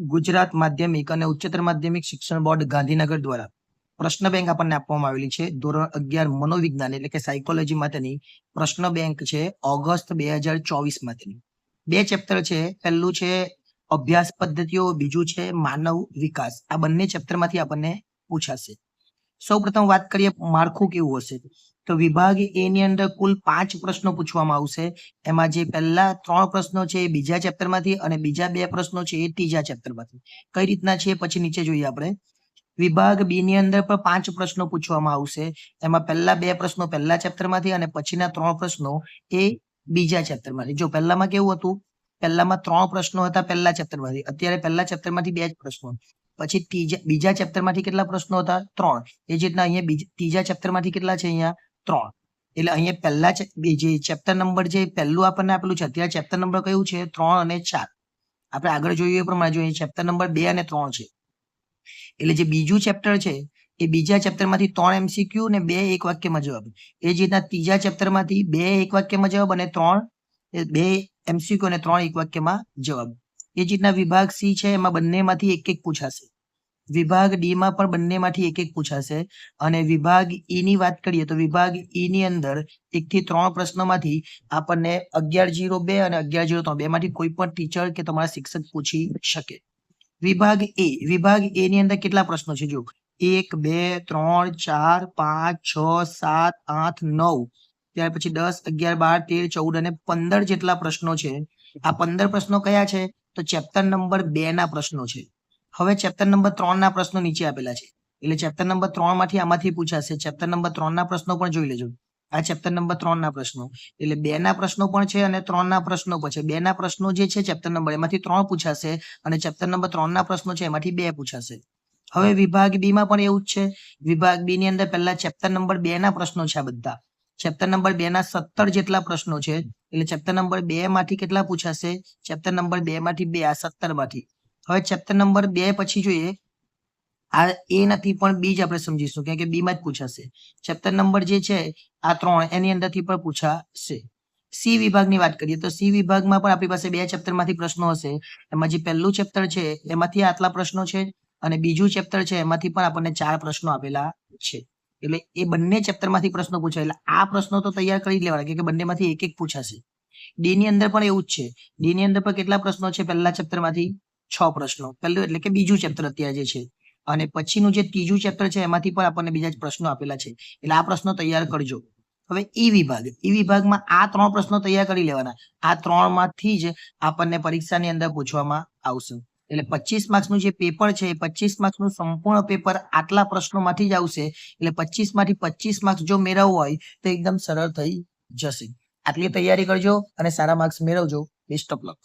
ગુજરાત માધ્યમિક અને ઉચ્ચતર માધ્યમિક શિક્ષણ બોર્ડ ગાંધીનગર દ્વારા પ્રશ્ન બેંક આપણને આપવામાં આવેલી છે. ધોરણ અગિયાર મનોવિજ્ઞાન એટલે કે સાયકોલોજી માટેની પ્રશ્ન બેંક છે ઓગસ્ટ બે હજાર ચોવીસ માટેની. બે ચેપ્ટર છે. પહેલું છે અભ્યાસ પદ્ધતિઓ, બીજું છે માનવ વિકાસ. આ બંને ચેપ્ટરમાંથી આપણને પૂછાશે. સૌ પ્રથમ વાત કરીએ માળખું કેવું હશે? તો વિભાગ એ ની અંદર કુલ પાંચ પ્રશ્નો પૂછવામાં આવશે. એમાં જે પહેલા ત્રણ પ્રશ્નો છે એ બીજા ચેપ્ટરમાંથી અને બીજા બે પ્રશ્નો છે એ ત્રીજા ચેપ્ટરમાંથી. કઈ રીતના છે પછી નીચે જોઈએ આપણે. વિભાગ બી ની અંદર પણ પાંચ પ્રશ્નો પૂછવામાં આવશે. એમાં પહેલા બે પ્રશ્નો પહેલા ચેપ્ટરમાંથી અને પછીના ત્રણ પ્રશ્નો એ બીજા ચેપ્ટરમાંથી. જો પહેલામાં કેવું હતું? પહેલામાં ત્રણ પ્રશ્નો હતા પહેલા ચેપ્ટરમાંથી. અત્યારે પહેલા ચેપ્ટરમાંથી બે જ પ્રશ્નો. પછી ત્રીજા, બીજા ચેપ્ટરમાંથી કેટલા પ્રશ્નો હતા? ત્રણ. એ જ રીતના અહીંયા બીજા, ત્રીજા ચેપ્ટરમાંથી કેટલા છે અહીંયા? ત્રણ. એટલે અહીંયા પહેલા જે ચેપ્ટર નંબર જે પહેલું આપણને આપેલું છે, અત્યારે ચેપ્ટર નંબર કયું છે? ત્રણ અને ચાર. આપણે આગળ જોઈએ એ પ્રમાણે જોઈએ ચેપ્ટર નંબર બે અને ત્રણ છે. એટલે જે બીજું ચેપ્ટર છે, એ બીજા ચેપ્ટરમાંથી ત્રણ એમસીક્યુ અને બે એક વાક્યમાં જવાબ એ જ રીતના ત્રીજા ચેપ્ટરમાંથી બે એક વાક્યમાં જવાબ અને ત્રણ બે એમસીક્યુ અને ત્રણ એક વાક્યમાં જવાબ. એ જ રીતના વિભાગ સી છે, એમાં બંનેમાંથી એક એક પૂછાશે. વિભાગ ડી માં પણ બંનેમાંથી એક એક પૂછાશે. અને વિભાગ ઈ ની વાત કરીએ તો વિભાગ ઈ ની અંદર એક થી ત્રણ પ્રશ્નોમાંથી આપણને અગિયાર જીરો બે અને અગિયાર જીરો ત્રણ બે માંથી કોઈ પણ ટીચર કે તમારા શિક્ષક પૂછી શકે. વિભાગ એ વિભાગ એ ની અંદર કેટલા પ્રશ્નો છે? જો એક, બે, ત્રણ, ચાર, પાંચ, છ, સાત, આઠ, નવ. ત્યાર પછી દસ, અગિયાર, બાર, તેર, ચૌદ અને પંદર જેટલા પ્રશ્નો છે. આ પંદર પ્રશ્નો કયા છે? તો ચેપ્ટર નંબર બે ના પ્રશ્નો છે. હવે ચેપ્ટર નંબર ત્રણ ના પ્રશ્નો નીચે આપેલા છે એટલે ચેપ્ટર નંબર ત્રણમાંથી આમાંથી પૂછાશે ચેપ્ટર નંબર ત્રણ ના પ્રશ્નો પણ જોઈ લેજો આ ચેપ્ટર નંબર ત્રણ ના પ્રશ્નો એટલે બે ના પ્રશ્નો પણ છે અને ત્રણ ના પ્રશ્નો પણ છે બે ના પ્રશ્નો જે છે ચેપ્ટર નંબર એમાંથી ત્રણ પૂછાશે અને ચેપ્ટર નંબર ત્રણ ના પ્રશ્નો છે એમાંથી બે પૂછાશે હવે વિભાગ બી માં પણ એવું જ છે વિભાગ બી ની અંદર પહેલા ચેપ્ટર નંબર બે ના પ્રશ્નો છે આ બધા ચેપ્ટર નંબર બે ના સત્તર જેટલા પ્રશ્નો છે એટલે ચેપ્ટર નંબર બે માંથી કેટલા પૂછાશે ચેપ્ટર નંબર બે માંથી બે આ સત્તરમાંથી હવે ચેપ્ટર નંબર બે પછી જોઈએ. આ એ નથી, પણ બી જ આપણે સમજીશું, કેમ કે બી માં જ પૂછાશે. ચેપ્ટર નંબર જે છે, આ ત્રણ એની અંદરથી પણ પૂછાશે. સી વિભાગની વાત કરીએ, તો સી વિભાગમાં પણ આપણી પાસે બે ચેપ્ટરમાંથી પ્રશ્નો હશે. એમાં જે પહેલું ચેપ્ટર છે, એમાંથી આટલા પ્રશ્નો છે, અને બીજું ચેપ્ટર છે, એમાંથી પણ આપણને ચાર પ્રશ્નો આપેલા છે. એટલે એ બંને ચેપ્ટરમાંથી પ્રશ્નો પૂછાય. એટલે આ પ્રશ્નો તો તૈયાર કરી લેવાના કે બંનેમાંથી એક એક પૂછાશે. ડી ની અંદર પણ એવું જ છે. ડી ની અંદર પણ કેટલા પ્રશ્નો છે પહેલા ચેપ્ટરમાંથી છ પ્રશ્નો. પહેલું એટલે કે બીજું ચેપ્ટર અત્યારે જે છે. અને પછીનું જે ત્રીજું ચેપ્ટર છે, એમાંથી પણ આપણને બીજા જ પ્રશ્નો આપેલા છે. એટલે આ પ્રશ્નો તૈયાર કરજો. હવે ઈ વિભાગ ઈ વિભાગમાં આ ત્રણ પ્રશ્નો તૈયાર કરી લેવાના. આ ત્રણમાંથી જ આપણને પરીક્ષાની અંદર પૂછવામાં આવશે. એટલે પચીસ માર્ક્સનું જે પેપર છે, એ પચીસ માર્ક્સનું સંપૂર્ણ પેપર આટલા પ્રશ્નોમાંથી જ આવશે. એટલે પચીસમાંથી પચીસ માર્ક્સ જો મેળવવું હોય, તો એકદમ સરળ થઈ જશે. આટલી તૈયારી કરજો અને સારા માર્ક્સ મેળવજો. Best of luck.